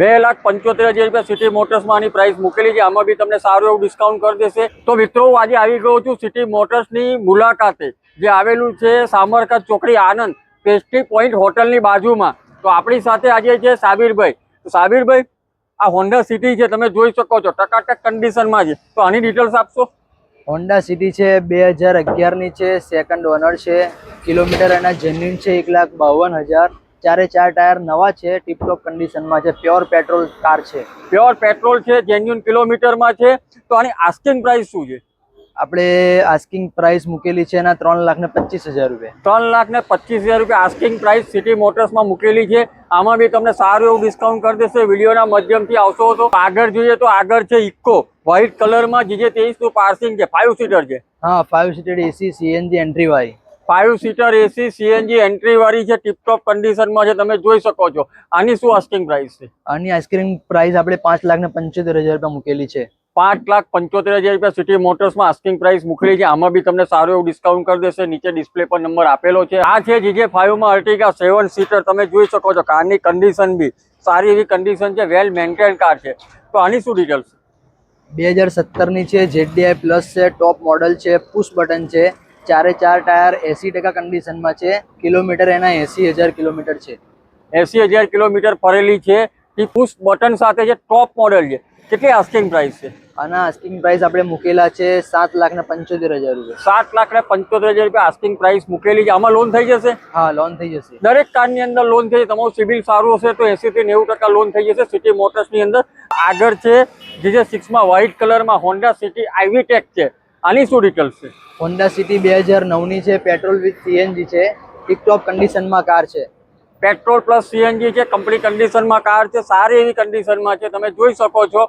બે લાખ પંચોતેર હજાર રૂપિયા સિટી મોટર્સમાં આની પ્રાઇસ મૂકેલી છે. આમાં બી તમને સારું એવું ડિસ્કાઉન્ટ કરી દેશે. તો મિત્રો, હું આજે આવી ગયો છું સિટી મોટર્સની મુલાકાતે, જે આવેલું છે સામરકત ચોકડી આનંદ પેસ્ટ્રી પોઈન્ટ હોટલની બાજુમાં. તો આપણી સાથે આજે છે સાબિરભાઈ. તો સાબિરભાઈ, આ હોન્ડા સિટી છે, તમે જોઈ શકો છો. ટકાટક કન્ડિશનમાં છે. તો આની ડિટેલ્સ આપશો? હોન્ડા સિટી છે, બે હજાર અગિયારની છે સેકન્ડ ઓનર છે કિલોમીટર એના જેન્યુન છે, એક લાખ બાવન હજાર. ચારે ચાર ટાયર નવા છે ટીપટોપ કન્ડિશનમાં છે પ્યોર પેટ્રોલ કાર છે. પ્યોર પેટ્રોલ છે જેન્યુન કિલોમીટરમાં છે. તો આની આસ્કિંગ પ્રાઇસ શું છે? આપણે આસ્કિંગ પ્રાઇસ મૂકેલી છે એના ત્રણ લાખ ને પચીસ હજાર રૂપિયા. ત્રણ લાખ ને પચીસ હજાર રૂપિયા આસ્કિંગ પ્રાઇસ સિટી મોટર્સમાં મૂકેલી છે. આમાં બી તમને સારું એવું ડિસ્કાઉન્ટ કરી દેશે. વિડીયોના માધ્યમથી આવશો તો આગળ જોઈએ તો આગળ છે ઇકો વ્હાઇટ કલરમાં જે તેવીસ તેવીસનું પાર્સિંગ છે ફાઇવ સીટર છે. હા five seater AC CNG entry વાળી five seater AC CNG entry વાળી છે ટીપટોપ કન્ડિશનમાં છે તમે જોઈ શકો છો. આની શું આસ્કિંગ પ્રાઇસ છે? આની આઈસ્ક્રીમ પ્રાઇસ આપણે પાંચ લાખ ને પંચોતેર હજાર રૂપિયા મૂકેલી છે. પાંચ લાખ પંચોતેર હજાર રૂપિયા સિટી મોટર્સમાં આસ્કિંગ પ્રાઇસ મૂકેલી છે. આમાં બી તમને સારું એવું ડિસ્કાઉન્ટ કરી દેશે. નીચે ડિસ્પ્લે પર નંબર આપેલો છે. આ છે જીજે ફાઈવમાં અર્ટિગા સેવન સીટર તમે જોઈ શકો છો કારની કન્ડિશન બી. સારી એવી કન્ડિશન છે. વેલ મેન્ટેન કાર છે. તો આની શું ડિટેલ્સ બે હજાર સત્તરની છે. જેડીઆઈ પ્લસ છે. ટોપ મોડલ છે. પુશ બટન છે. ચારે ચાર ટાયર એસી ટકા કન્ડિશનમાં છે. કિલોમીટર એના એસી હજાર કિલોમીટર છે. એસી હજાર કિલોમીટર ફરેલી છે. એ પુશ બટન સાથે છે ટોપ મોડલ છે. કેટલી આસ્કિંગ પ્રાઇસ છે? આના આસ્કિંગ પ્રાઇસ આપણે મૂકેલા છે સાત લાખ ને પંચોતેર હજાર રૂપિયા. સાત લાખ ને પંચોતેર હજાર રૂપિયા આસ્કિંગ પ્રાઇસ મૂકેલી છે. આમાં લોન થઈ જશે? હા લોન થઈ જશે. દરેક કારની અંદર લોન થઈ જશે. તમારું સિવિલ સારું હશે તો એસી થી નેવું ટકા લોન થઈ જશે સિટી મોટર્સની અંદર. આગળ છે જે જે સિક્સમાં વ્હાઇટ કલરમાં હોન્ડા સિટી આઈવી ટેક છે. આની શું ડિટેલ્સ છે? હોન્ડા સિટી બે હજાર નવની છે પેટ્રોલ વિથ સીએનજી છે ટિકટોપ કન્ડિશનમાં કાર છે. પેટ્રોલ પ્લસ સીએનજી છે કમ્પ્લીટ કન્ડિશનમાં કાર છે સારી એવી કન્ડિશનમાં છે. તમે જોઈ શકો છો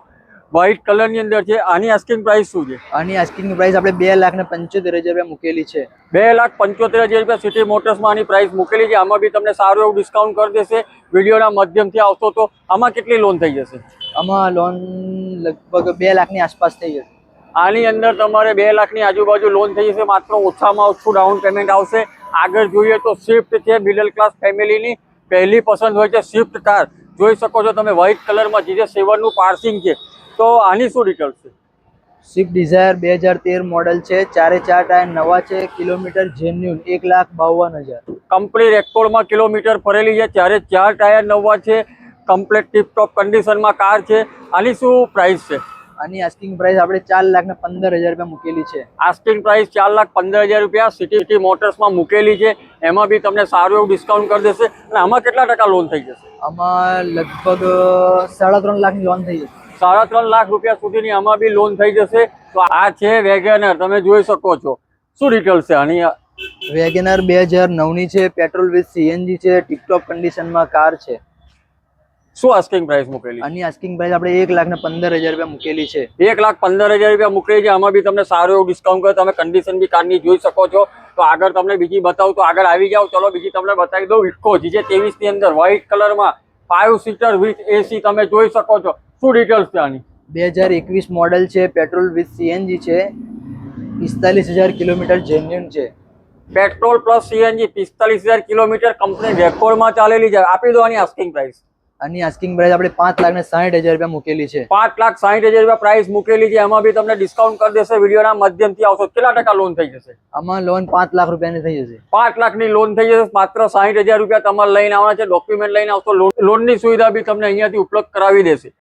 વ્હાઇટ કલરની અંદર છે. આની આસ્કિંગ પ્રાઇસ શું છે? આની આસ્કિંગ પ્રાઇસ આપણે બે લાખ ને પંચોતેર હજાર રૂપિયા મૂકેલી છે. બે લાખ પંચોતેર હજાર રૂપિયા સિટી મોટર્સમાં આની પ્રાઇસ મૂકેલી છે. આમાં બી તમને સારું એવું ડિસ્કાઉન્ટ કરી દેશે. વિડીયોના માધ્યમથી આવશો તો આમાં કેટલી લોન થઈ જશે? આમાં લોન લગભગ બે લાખની આસપાસ થઈ જશે. આની અંદર તમારે બે લાખની આજુબાજુ લોન થઈ જશે. માત્ર ઓછામાં ઓછું ડાઉન પેમેન્ટ આવશે. આગળ જોઈએ તો સ્વિફ્ટ છે મિડલ ક્લાસ ફેમિલીની પહેલી પસંદ હોય છે સ્વિફ્ટ કાર જોઈ શકો છો તમે વ્હાઇટ કલરમાં જે જે સેવનનું પાર્સિંગ છે. તો આની શું ડિટેલ્સ છે? સ્વિફ્ટ ડિઝાયર બે હજાર તેર મોડલ છે. ચારે ચાર ટાયર નવા છે. કિલોમીટર જેન્યુન એક લાખ બાવન હજાર. કમ્પ્લીટ રેકોર્ડમાં કિલોમીટર ફરેલી છે. ચારે ચાર ટાયર નવા છે. કમ્પ્લીટ ટીપટોપ કન્ડિશનમાં કાર છે. આની શું પ્રાઇસ છે? આની આસ્કિંગ પ્રાઇસ આપણે ચાર લાખ ને પંદર હજાર રૂપિયા મૂકેલી છે. આસ્કિંગ પ્રાઇસ ચાર લાખ પંદર હજાર રૂપિયા સિટી સિટી મોટર્સમાં મૂકેલી છે. એમાં બી તમને સારું એવું ડિસ્કાઉન્ટ કરી દેશે. અને આમાં કેટલા ટકા લોન થઈ જશે? આમાં લગભગ સાડા ત્રણ લાખની લોન થઈ જશે. સાડા ત્રણ લાખ રૂપિયા સુધીની આમાં બી લોન થઈ જશે. તો આ છે વેગેનર તમે જોઈ શકો છો. શું ડિટેલ છે આની? વેગેનર બે હજાર નવની છે પેટ્રોલ વિથ સીએનજી છે ટિકટોપ કન્ડિશનમાં કાર છે. શું આસ્કિંગ પ્રાઇસ મૂકેલી? આની આસ્કિંગ પ્રાઇસ આપણે એક લાખ ને પંદર હજાર રૂપિયા મૂકેલી છે. એક લાખ પંદર હજાર રૂપિયા મૂકેલી છે. આમાં બી તમને સારું એવું ડિસ્કાઉન્ટ કરે. તમે કન્ડિશન બી કારની જોઈ શકો છો. તો આગળ તમને બીજી બતાવું તો આગળ આવી જાઓ. ચલો બીજી તમને બતાવી દઉં ઇકો જીજે ત્રેવીસની અંદર વ્હાઇટ કલરમાં ફાઇવ સીટર વિથ એસી તમે જોઈ શકો છો. શું ડિટેલ્સ છે આની? બે હજાર એકવીસ મોડલ છે. પેટ્રોલ વિથ સીએનજી છે. પિસ્તાલીસ હજાર કિલોમીટર જેન્યુન છે. પેટ્રોલ પ્લસ સીએનજી પિસ્તાલીસ હજાર કિલોમીટર કંપની રેકોર્ડમાં ચાલેલી છે. આપી દો આની આસ્કિંગ પ્રાઇસ આની આસ્કિંગ પ્રાઇસ આપણે પાંચ લાખ ને સાઠ હજાર રૂપિયા મૂકેલી છે. પાંચ લાખ સાઠ હજાર રૂપિયા પ્રાઇસ મૂકેલી છે. એમાં બી તમને ડિસ્કાઉન્ટ કરી દેશે વિડીયોના માધ્યમથી આવશો. કેટલા ટકા લોન થઈ જશે? આમાં લોન પાંચ લાખ રૂપિયાની થઈ જશે. પાંચ લાખની લોન થઈ જશે. માત્ર સાઠ હજાર રૂપિયા તમારે લઈને આવવાના છે. ડોક્યુમેન્ટ લઈને આવશો. લોનની સુવિધા બી તમને અહીંયાથી ઉપલબ્ધ કરાવી દેશે.